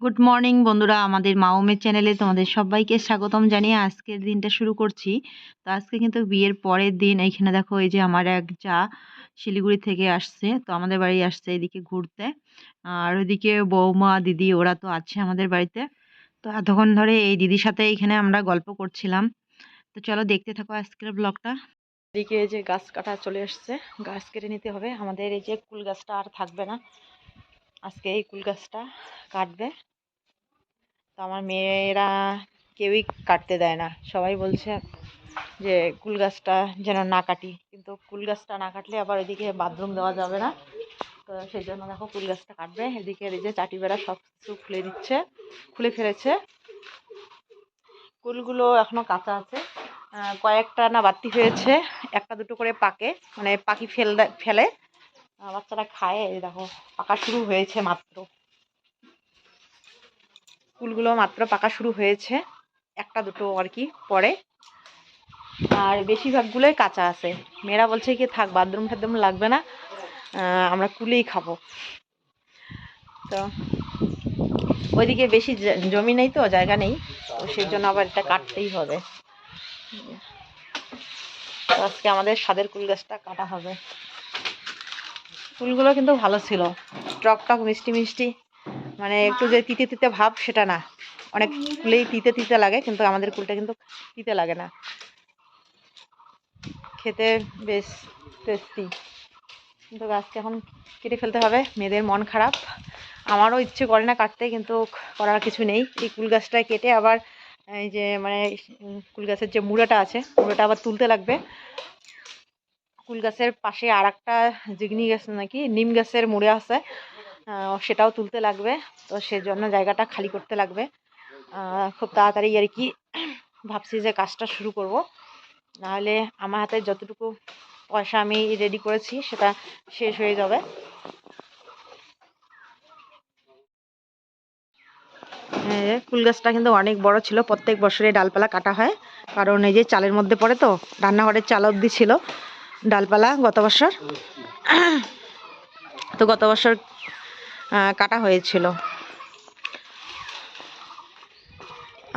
Good morning বন্ধুরা। আমাদের মাওমের চ্যানেলে তোমাদের সবাইকে স্বাগতম জানিয়ে আজকের দিনটা শুরু করছি। তো আজকে কিন্তু বিয়ের পরের দিন এইখানে দেখো এই যে আমার এক যা শিলিগুড়ি থেকে আসছে, তো আমাদের বাড়ি আসছে এদিকে ঘুরতে। আর ওইদিকে বৌমা, দিদি ওরা তো আছে আমাদের বাড়িতে। তো এতক্ষণ ধরে এই দিদির সাথে এইখানে আমরা গল্প করছিলাম। তো চলো দেখতে থাকো আজকের ব্লগটা। এদিকে এই যে গাছ কাটা চলে আসছে। গাছ কেটে নিতে হবে। আমাদের এই যে কুল গাছটা আর থাকবে না। আজকে এই কুল গাছটা কাটবে। আমার মেয়েরা কেউই কাটতে দেয় না। সবাই বলছে যে, কুল গাছটা যেন না কাটি। কিন্তু কুল গাছটা না কাটলে আবার এদিকে বাথরুম দেওয়া যাবে না। তো সেই জন্য দেখো কুল গাছটা কাটবে। এদিকে এই যে চাটি বেড়া সব কিছু খুলে দিচ্ছে, খুলে ফেলেছে। কুলগুলো এখনও কাঁচা আছে। কয়েকটা না বাড়তি হয়েছে, একটা দুটো করে পাকে মানে পাখি ফেল। ফেলে বাচ্চারা খায় দেখো, পাকা শুরু হয়েছে মাত্র। ফুলগুলো মাত্র পাকা শুরু হয়েছে। একটা দুটো আর কি পরে। আর বেশিরভাগগুলোই কাঁচা আছে। মেয়েরা বলছে কি, থাক, বাথরুম টাথরুম লাগবে না আমরা কুলেই খাব। তো ওইদিকে বেশি জমি নেই তো, জায়গা নেই। তো সেই জন্য আবার এটা কাটতেই হবে। আজকে আমাদের স্বাদের কুল গাছটা কাটা হবে। ফুলগুলো কিন্তু ভালো ছিল। টক টক মিষ্টি মিষ্টি। মানে একটু যে তিতে তিতে ভাব, সেটা না। অনেক কুলেই তিতে তিতে লাগে, কিন্তু আমাদের কুলটা কিন্তু তিতে লাগে না। খেতে বেশ টেস্টি কিন্তু গাছকে এখন কেটে ফেলতে হবে, মেয়েদের মন খারাপ। আমারও ইচ্ছে করে না কাটতে, কিন্তু করার কিছু নেই। এই কুল গাছটা কেটে আবার, এই যে মানে কুল গাছের যে মুড়াটা আছে, মুড়াটা আবার তুলতে লাগবে। কুল গাছের পাশে আর একটা জিগনি গাছ নাকি, নিম গাছের মুড়ে আছে। সেটাও তুলতে লাগবে। তো সেজন্য জায়গাটা খালি করতে লাগবে। খুব তাড়াতাড়ি আর কি ভাবছি যে কাজটা শুরু করব। নাহলে আমার হাতে যতটুকু পয়সা আমি রেডি করেছি, সেটা শেষ হয়ে যাবে। কুল গাছটা কিন্তু অনেক বড় ছিল। প্রত্যেক বছরে ডালপালা কাটা হয়। কারণ এই যে চালের মধ্যে পড়ে তো, রান্নাঘরের চাল অবধি ছিল ডালপালা গত বছর। তো গত বছর কাটা হয়েছিল।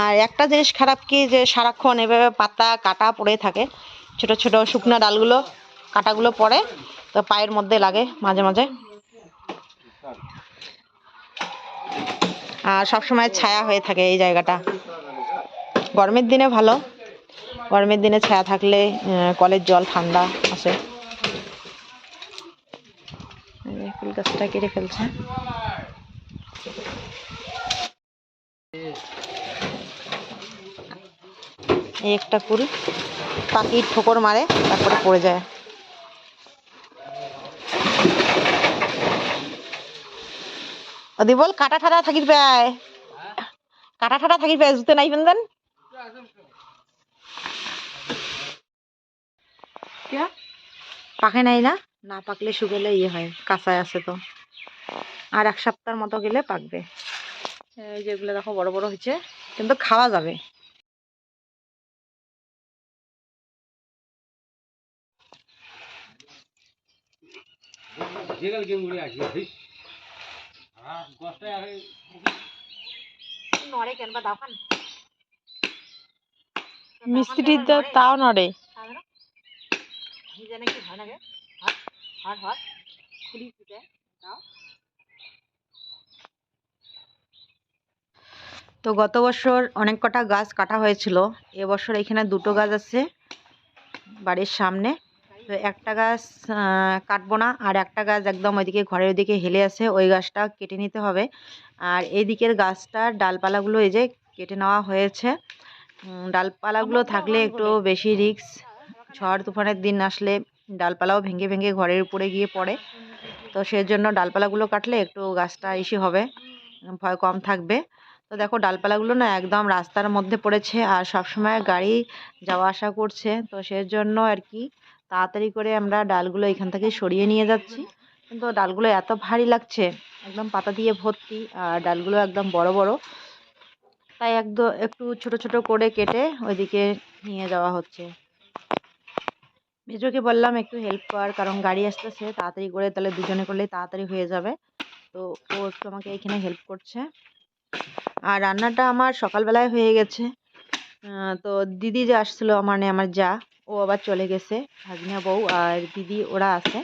আর একটা জিনিস খারাপ কি যে সারাক্ষণ এভাবে পাতা কাটা পড়ে থাকে, ছোট ছোট শুকনো ডালগুলো, কাটাগুলো পড়ে, তো পায়ের মধ্যে লাগে মাঝে মাঝে। আর সবসময় ছায়া হয়ে থাকে এই জায়গাটা। গরমের দিনে ভালো। গরমের দিনে ছায়া থাকলে কলের জল ঠান্ডা আসে। যে ফুল গাছটা কেটে ফেলছে। এই একটা কুল পাখির ঠোকর মারে তারপরে পড়ে যায়। ওদি বল কাটা ঠাটা থাকির পায় কাটা ঠাটা থাকির পায় জুতে নাই পেন পাকে নাই না? না পাকলে শুকেলে ইয়ে হয় কাঁচায় আছে তো। আর এক সপ্তাহের মতো গেলে পাকবে। এই যেগুলো দেখো বড় বড় হয়েছে কিন্তু খাওয়া যাবে। তো তাও নড়ে। নাকি হয় না হট হট হট খুলি ফুটে দাও তো গত বছর অনেক কটা গাছ কাটা হয়েছিল এবছর এখানে দুটো গাছ আছে বাড়ির সামনে। তো একটা গাছ কাটবো না আর একটা গাছ একদম ওইদিকে ঘরের ওইদিকে হেলে আছে ওই গাছটা কেটে নিতে হবে। আর এই দিকের গাছটার ডালপালাগুলো এই যে কেটে নেওয়া হয়েছে। ডালপালাগুলো থাকলে একটু বেশি রিস্ক। ঝড় তুফানের দিন আসলে ডালপালাও ভেঙে ভেঙে ঘরের উপরে গিয়ে পড়ে। তো সেজন্য ডালপালাগুলো কাটলে একটু গাছটা ইসে হবে, ভয় কম থাকবে। তো দেখো ডালপালাগুলো না একদম রাস্তার মধ্যে পড়েছে আর সবসময় গাড়ি যাওয়া আসা করছে। তো সেজন্য আর কি তাড়াতাড়ি করে আমরা ডালগুলো এখান থেকে সরিয়ে নিয়ে যাচ্ছি। কিন্তু ডালগুলো এত ভারী লাগছে, একদম পাতা দিয়ে ভর্তি আর ডালগুলো একদম বড় বড়। তাই একদম একটু ছোট ছোট করে কেটে ওইদিকে নিয়ে যাওয়া হচ্ছে। মেজোকে বললাম, একটু হেল্প কর, কারণ গাড়ি আসতেছে, তাড়াতাড়ি করে তাহলে দুজনে করলে তাড়াতাড়ি হয়ে যাবে। তো ও একটু আমাকে এখানে হেল্প করছে। আর রান্নাটা আমার সকালবেলায় হয়ে গেছে। তো দিদি যে আসছিল মানে আমার যা, ও আবার চলে গেছে ভাগনা বউ আর দিদি, ওরা আছে।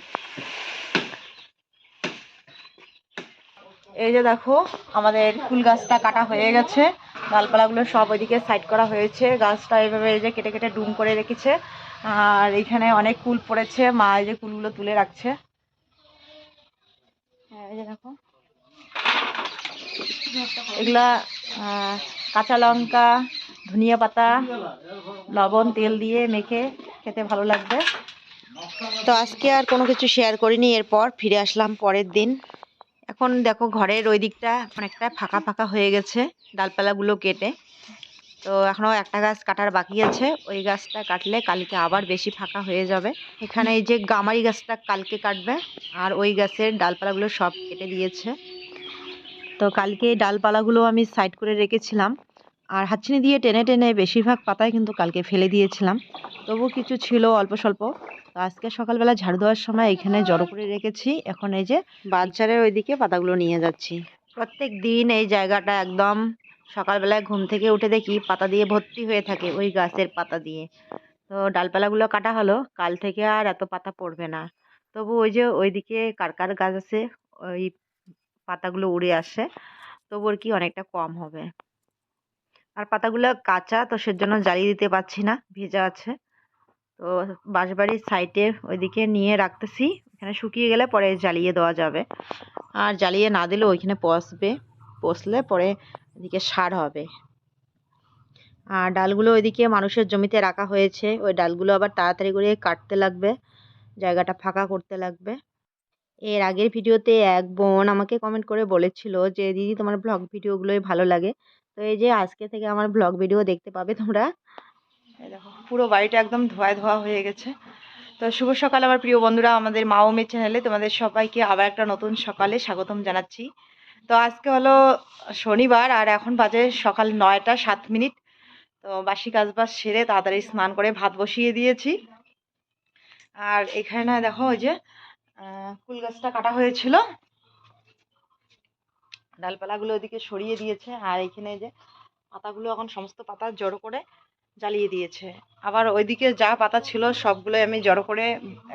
এই যে দেখো, আমাদের ফুল গাছটা কাটা হয়ে গেছে, ডালপালাগুলো সব ওইদিকে সাইড করা হয়েছে, গাছটা এইভাবে এই যে কেটে কেটে ডুম করে রেখেছে। আর এখানে অনেক কুল পড়েছে মা এই যে কুলগুলো তুলে রাখছে। হ্যাঁ, এগুলা কাঁচা লঙ্কা ধনিয়া পাতা লবণ তেল দিয়ে মেখে খেতে ভালো লাগবে। তো আজকে আর কোনো কিছু শেয়ার করিনি এরপর ফিরে আসলাম পরের দিন। এখন দেখো ঘরের ওই দিকটা অনেকটা ফাঁকা ফাঁকা হয়ে গেছে ডালপালাগুলো কেটে। তো এখনও একটা গাছ কাটার বাকি আছে। ওই গাছটা কাটলে কালকে আবার বেশি ফাঁকা হয়ে যাবে। এখানে এই যে গামারি গাছটা কালকে কাটবে আর ওই গাছের ডালপালাগুলো সব কেটে দিয়েছে। তো কালকে এই ডালপালাগুলো আমি সাইড করে রেখেছিলাম। আর হাতছিনি দিয়ে টেনে টেনে বেশিরভাগ পাতায় কিন্তু কালকে ফেলে দিয়েছিলাম। তবু কিছু ছিল অল্প স্বল্প। তো আজকে সকালবেলা ঝাড়ু দেওয়ার সময় এখানে জড়ো করে রেখেছি। এখন এই যে বাজারের ওইদিকে পাতাগুলো নিয়ে যাচ্ছি। প্রত্যেক দিন এই জায়গাটা একদম সকালবেলায় ঘুম থেকে উঠে দেখি পাতা দিয়ে ভর্তি হয়ে থাকে ওই গাছের পাতা দিয়ে। তো ডালপালাগুলো কাটা হলো, কাল থেকে আর এত পাতা পড়বে না। তবু ওই যে ওইদিকে কার কার গাছ আছে, ওই পাতাগুলো উড়ে আসে, তবু আর কি অনেকটা কম হবে। আর পাতাগুলো কাঁচা, তো সেজন্য জ্বালিয়ে দিতে পারছি না, ভেজা আছে। তো বাঁশবাড়ির সাইডে ওইদিকে নিয়ে রাখতেছি এখানে শুকিয়ে গেলে পরে জ্বালিয়ে দেওয়া যাবে। আর জ্বালিয়ে না দিলে ওইখানে পচবে। পচলে পরে এদিকে সার হবে। আর ডালগুলো ওইদিকে মানুষের জমিতে রাখা হয়েছে। ওই ডালগুলো আবার তাড়াতাড়ি করে কাটতে লাগবে। জায়গাটা ফাঁকা করতে লাগবে। এর আগের ভিডিওতে এক বোন আমাকে কমেন্ট করে বলেছিল যে, দিদি, তোমার ব্লগ ভিডিওগুলোই ভালো লাগে। তো এই যে আজকে থেকে আমার ব্লগ ভিডিও দেখতে পাবে তোমরা। দেখো, পুরো বাড়িটা একদম ধোয়া ধোয়া হয়ে গেছে। তো শুভ সকাল আমার প্রিয় বন্ধুরা, আমাদের মা ও মেয়ে চ্যানেলে তোমাদের সবাইকে আবার একটা নতুন সকালে স্বাগতম জানাচ্ছি। তো আজকে হলো শনিবার আর এখন বাজে সকাল নয়টা সাত মিনিট। তো বাসি কাজবাজ সেরে তাড়াতাড়ি স্নান করে ভাত বসিয়ে দিয়েছি। আর এখানে না দেখো ওই যে ফুল গাছটা কাটা হয়েছিল। ডালপালাগুলো ওদিকে সরিয়ে দিয়েছে আর এখানে যে পাতাগুলো এখন সমস্ত পাতা জড়ো করে জ্বালিয়ে দিয়েছে। আবার ওইদিকে যা পাতা ছিল সবগুলো আমি জড়ো করে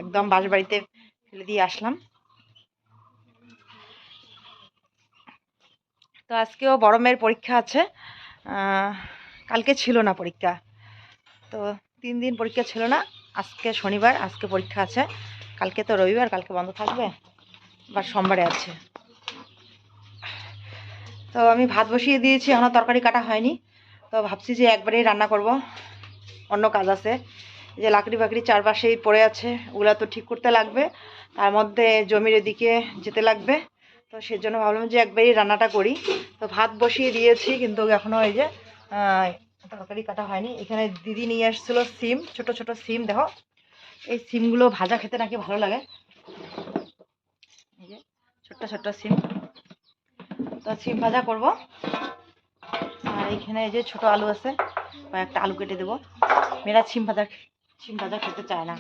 একদম বাঁশবাড়িতে ফেলে দিয়ে আসলাম। তো আজকেও বড় মেয়ের পরীক্ষা আছে। কালকে ছিল না পরীক্ষা। তো তিন দিন পরীক্ষা ছিল না। আজকে শনিবার, আজকে পরীক্ষা আছে। কালকে তো রবিবার, কালকে বন্ধ থাকবে। আবার সোমবারে আছে। তো আমি ভাত বসিয়ে দিয়েছি এখনও তরকারি কাটা হয়নি। তো ভাবছি যে একবারেই রান্না করব। অন্য কাজ আছে। যে লাকড়ি বাকড়ি চারপাশেই পড়ে আছে। ওগুলো তো ঠিক করতে লাগবে। তার মধ্যে জমির এদিকে যেতে লাগবে। তো সেজন্য ভাবলাম যে একবারই রান্নাটা করি। তো ভাত বসিয়ে দিয়েছি, কিন্তু এখনও এই যে তরকারি কাটা হয়নি। এখানে দিদি নিয়ে আসছিল সিম, ছোট ছোট সিম, দেখো। এই সিমগুলো ভাজা খেতে নাকি ভালো লাগে। এই যে, ছোট্ট ছোট্ট সিম। তো সিম ভাজা করব। আর এখানে এই যে ছোট আলু আছে, কয়েকটা আলু কেটে দেবো। মেয়েরা সিম ভাজা সিম ভাজা খেতে চায় না।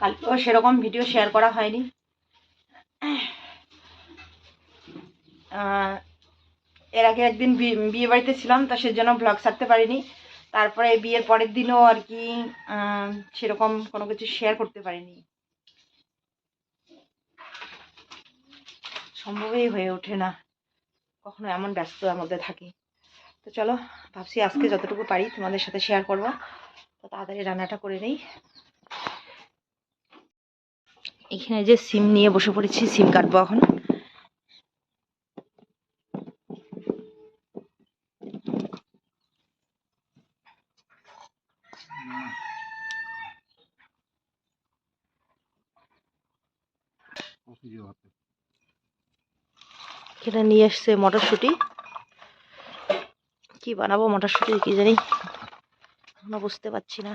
কালকেও সেরকম ভিডিও শেয়ার করা হয়নি। এর আগে একদিন বিয়ে বাড়িতে ছিলাম, তো সেজন্য ব্লগ ছাড়তে পারিনি। তারপরে বিয়ের পরের দিনও আর কি সেরকম কোনো কিছু শেয়ার করতে পারিনি। সম্ভবই হয়ে ওঠে না। কখনো এমন ব্যস্ততার মধ্যে থাকি। তো চলো, ভাবছি আজকে যতটুকু পারি তোমাদের সাথে শেয়ার করব। তো তাড়াতাড়ি রান্নাটা করে নেই। এখানে যে সিম নিয়ে বসে পড়েছি, সিম কাটবো এখন। এখানে নিয়ে এসছে মটরশুঁটি। কি বানাবো মটরশুঁটি, কি জানি। এখনও বুঝতে পারছি না।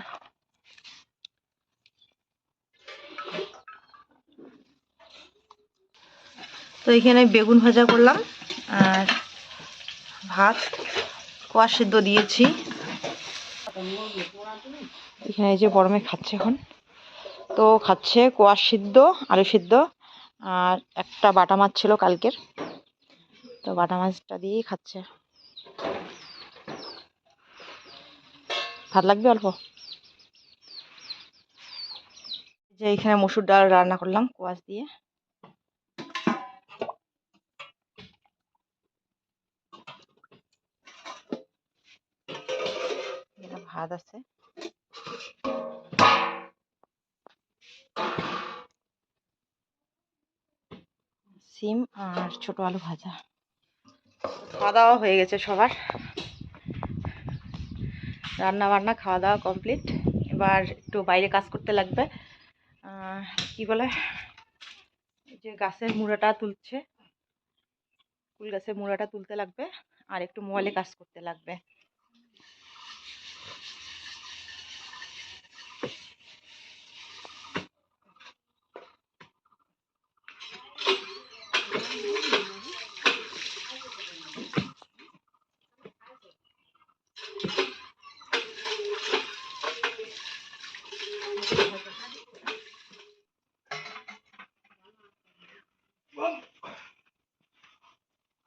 তো এখানে বেগুন ভাজা করলাম আর ভাত কোয়া সিদ্ধ দিয়েছি। এখানে এই যে গরমে খাচ্ছে এখন। তো খাচ্ছে কোয়া সিদ্ধ, আলু সিদ্ধ আর একটা বাটা মাছ ছিল কালকের। তো বাটা মাছটা দিয়েই খাচ্ছে। ভাত লাগবে অল্প? যে এখানে মসুর ডাল রান্না করলাম কোয়াশ দিয়ে। ভাত আছে। সিম আর ছোট আলু ভাজা। খাওয়া দাওয়া হয়ে গেছে সবার। রান্না বান্না খাওয়া দাওয়া কমপ্লিট এবার একটু বাইরে কাজ করতে লাগবে। কি বলে? যে গাছের মুড়াটা তুলছে। ফুল গাছের মুড়াটা তুলতে লাগবে। আর একটু মোবাইলে কাজ করতে লাগবে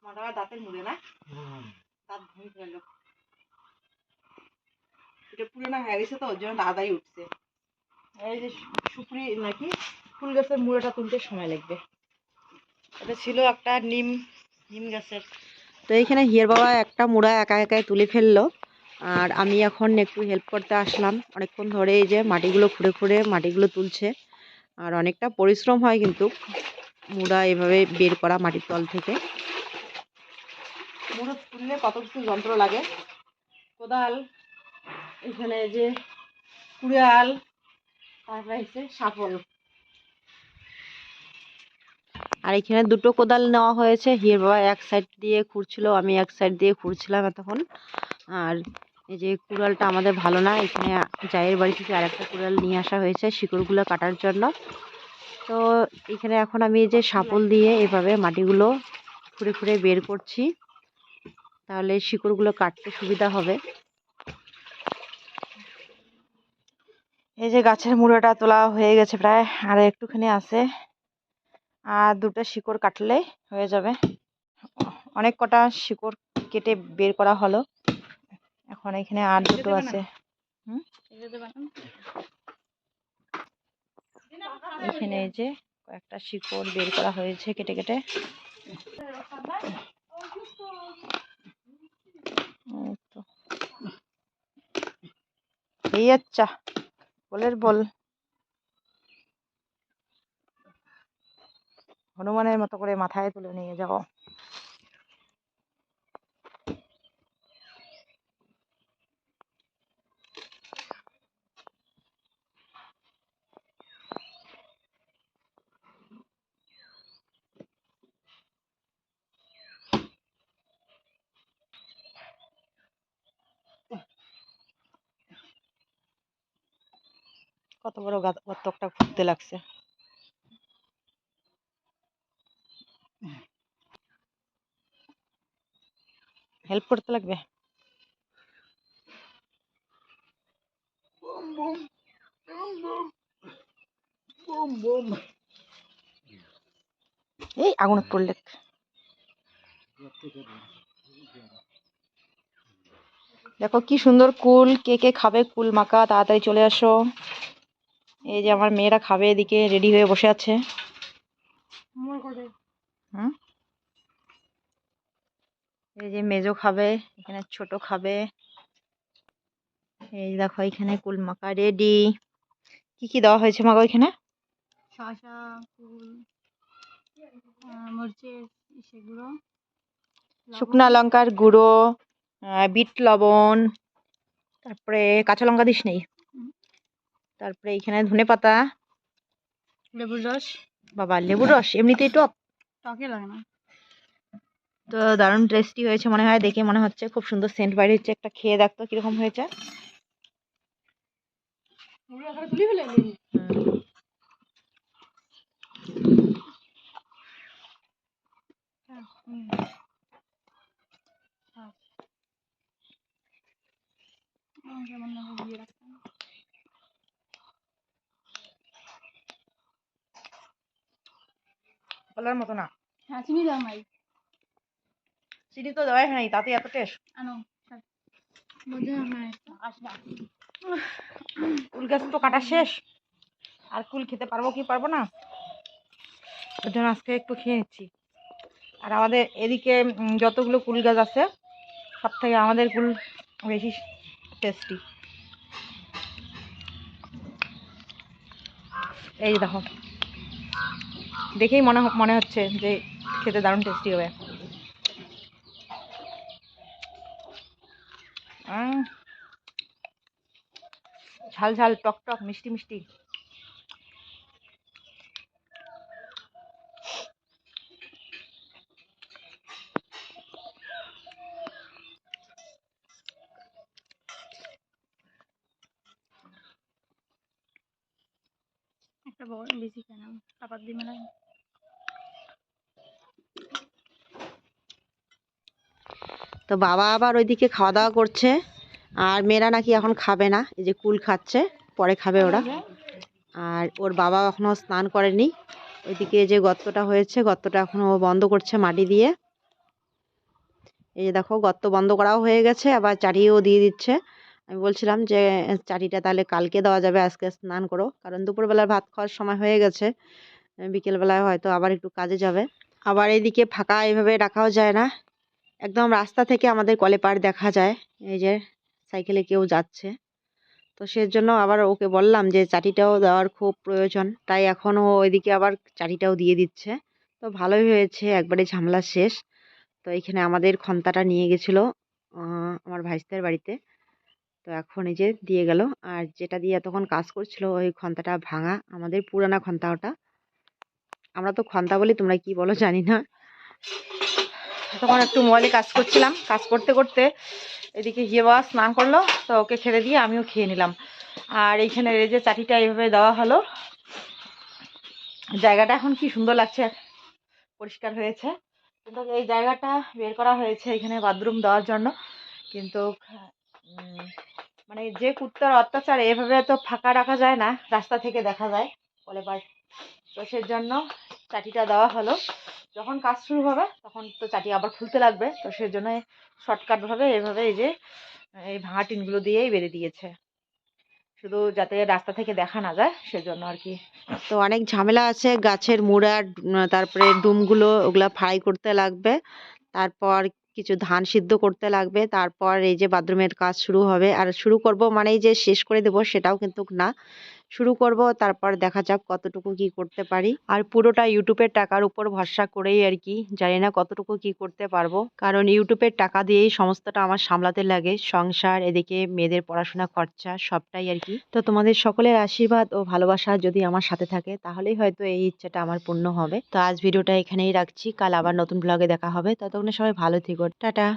মাথা দাঁতের মুড়ে না দাঁত ভুঁই গেল এটা পুরোনো হয়ে গেছে তো ওর জন্য তাড়াতাড়ি উঠছে। এই যে সুপুরি নাকি ফুল গাছের মুড়োটা তুলতে সময় লাগবে। এটা ছিল একটা নিম নিম গাছের। তো এইখানে হিয়ার বাবা একটা মুড়া একা একাই তুলে ফেলল। আর আমি এখন একটু হেল্প করতে আসলাম। অনেকক্ষণ ধরে এই যে মাটিগুলো খুঁড়ে খুঁড়ে মাটিগুলো তুলছে। আর অনেকটা পরিশ্রম হয় কিন্তু মুড়া এভাবে বের করা মাটির তল থেকে। মুড়ো তুললে কত কিছু যন্ত্র লাগে। কোদাল এখানে যে কুড়াল, তারপরে হচ্ছে সাফল আর এখানে দুটো কোদাল নেওয়া হয়েছে। হির বাবা এক সাইড দিয়ে খুঁড়ছিল, আমি এক সাইড দিয়ে খুঁড়ছিলাম এতক্ষণ। আর এই যে কুড়ালটা আমাদের ভালো না, এখানে জায়ের বাড়ি থেকে আরেকটা কুড়াল নিয়ে আসা হয়েছে শিকড়গুলো কাটার জন্য। তো এখানে এখন আমি এই যে সাপল দিয়ে এভাবে মাটিগুলো খুঁড়ে খুঁড়ে বের করছি। তাহলে শিকড়গুলো কাটতে সুবিধা হবে। এই যে গাছের মুড়োটা তোলা হয়ে গেছে প্রায় আর একটুখানি আছে। আর দুটো শিকড় কাটলে হয়ে যাবে। অনেক কটা শিকড় কেটে বের করা হলো। এখন এখানে আর দুটো আছে। হুম? এখানে। এই যে কয়েকটা শিকড় বের করা হয়েছে কেটে কেটে। এই আচ্ছা। বলের বল। হনুমানের মতো করে মাথায় তুলে নিয়ে যাও। কত বড় গাত- গর্তটা খুঁড়তে লাগছে। হেল্প করতে লাগবে? এই আগুন পড়লে। দেখো কি সুন্দর কুল কে কে খাবে কুল মাখা তাড়াতাড়ি চলে আসো। এই যে আমার মেয়েরা খাবে এদিকে রেডি হয়ে বসে আছে। হুম? এই যে মেজো খাবে এখানে ছোট খাবে। এই দেখো এখানে কুল মাখা রেডি। কি কি দেওয়া হয়েছে মাগো এখানে? মরিচের সেগুলো শুকনা লঙ্কার গুঁড়ো বিট লবণ তারপরে কাঁচা লঙ্কা দিস নেই। তারপরে এখানে ধনে পাতা। লেবুর রস। বাবা লেবুর রস এমনিতেই টক। টকে লাগে না। তো দারুণ টেস্টি হয়েছে মনে হয় দেখে মনে হচ্ছে খুব সুন্দর সেন্ট বাইরে হচ্ছে। একটা খেয়ে দেখতো কীরকম হয়েছে। হ্যাঁ কেমন লাগে বলার মতো না। হ্যাঁ চিনি দাও নাই চিনি তো দেওয়াই হয়নি তাতে এত টেস্ট আনো আসবা। কুল গাছ তো কাটা শেষ। আর কুল খেতে পারব কি পারব না? ওর জন্য আজকে একটু খেয়ে নিচ্ছি। আর আমাদের এদিকে যতগুলো কুল গাছ আছে সব থেকে আমাদের কুল বেশি টেস্টি এই দেখো। দেখেই মনে মনে হচ্ছে যে খেতে দারুণ টেস্টি হবে। ঝাল ঝাল, টক টক, মিষ্টি মিষ্টি একটা বড় বেশি কেন চাপাত দি মেলা তো বাবা আবার ওইদিকে খাওয়া দাওয়া করছে, আর মেয়েরা নাকি এখন খাবে না, এই যে কুল খাচ্ছে, পরে খাবে ওরা। আর ওর বাবা এখনও স্নান করেনি, ওইদিকে যে গর্তটা হয়েছে, গর্তটা এখনও বন্ধ করছে মাটি দিয়ে। এই যে দেখো, গর্ত বন্ধ করাও হয়ে গেছে, আবার চারিও দিয়ে দিচ্ছে। আমি বলছিলাম যে, চারিটা তাহলে কালকে দেওয়া যাবে, আজকে স্নান করো। কারণ দুপুরবেলার ভাত খাওয়ার সময় হয়ে গেছে। বিকেলবেলায় হয়তো আবার একটু কাজে যাবে। আবার এদিকে ফাঁকা এভাবে রাখাও যায় না। একদম রাস্তা থেকে আমাদের কলে পাড় দেখা যায়, এই যে সাইকেলে কেউ যাচ্ছে। তো সেজন্য আবার ওকে বললাম যে চাটিটাও দেওয়ার খুব প্রয়োজন। তাই এখন ও ওইদিকে আবার চাটিটাও দিয়ে দিচ্ছে। তো ভালোই হয়েছে, একবারে ঝামেলা শেষ। তো এখানে আমাদের খন্তাটা নিয়ে গেছিল আমার ভাইস্তের বাড়িতে। তো এখন এই যে দিয়ে গেল। আর যেটা দিয়ে এতক্ষণ কাজ করছিল, ওই খন্তাটা ভাঙা, আমাদের পুরানা খন্তা ওটা। আমরা তো খন্তা বলি, তোমরা কি বলো জানি না। তখন একটু মোবাইলে কাজ করছিলাম। কাজ করতে করতে এদিকে হিয়ে বাবা স্নান করল, তো ওকে ছেড়ে দিয়ে আমিও খেয়ে নিলাম। আর এইখানে এই যে চাটিটা এইভাবে দেওয়া হলো, জায়গাটা এখন কি সুন্দর লাগছে, পরিষ্কার হয়েছে। কিন্তু এই জায়গাটা বের করা হয়েছে এখানে বাথরুম দেওয়ার জন্য। কিন্তু মানে যে কুত্তার অত্যাচার, এভাবে তো ফাঁকা রাখা যায় না, রাস্তা থেকে দেখা যায়, বলে তো সেই জন্য চাটিটা দেওয়া হলো। যখন কাজ শুরু হবে, তখন তো চাটি আবার খুলতে লাগবে, তো সেই জন্য শর্টকাটভাবে এভাবে এই যে, এই ভাঙা টিনগুলো দিয়েই বেঁধে দিয়েছে। শুধু যাতে রাস্তা থেকে দেখা না যায়, সেজন্য আর কি। তো অনেক ঝামেলা আছে, গাছের মুড়া, তারপরে ডুমগুলো ওগুলা ফ্রাই করতে লাগবে, তারপর কিছু ধান সিদ্ধ করতে লাগবে, তারপর এই যে বাথরুমের কাজ শুরু হবে। আর শুরু করব মানেই যে শেষ করে দেবো সেটাও কিন্তু না। শুরু করব, তারপর দেখা যাক কতটুকু কি করতে পারি। আর পুরোটা ইউটিউবের টাকার উপর ভরসা করেই আর কি, জানি না কতটুকু কি করতে পারব। কারণ ইউটিউবের টাকা দিয়েই সমস্তটা আমার সামলাতে লাগে, সংসার, এদিকে মেয়েদের পড়াশোনা, খরচা, সবটাই আর কি। তো তোমাদের সকলের আশীর্বাদ ও ভালোবাসা যদি আমার সাথে থাকে, তাহলেই হয়তো এই ইচ্ছাটা আমার পূর্ণ হবে। তো আজ ভিডিওটা এখানেই রাখছি, কাল আবার নতুন ব্লগে দেখা হবে। ততক্ষণে সবাই ভালো থেকো। টাটা।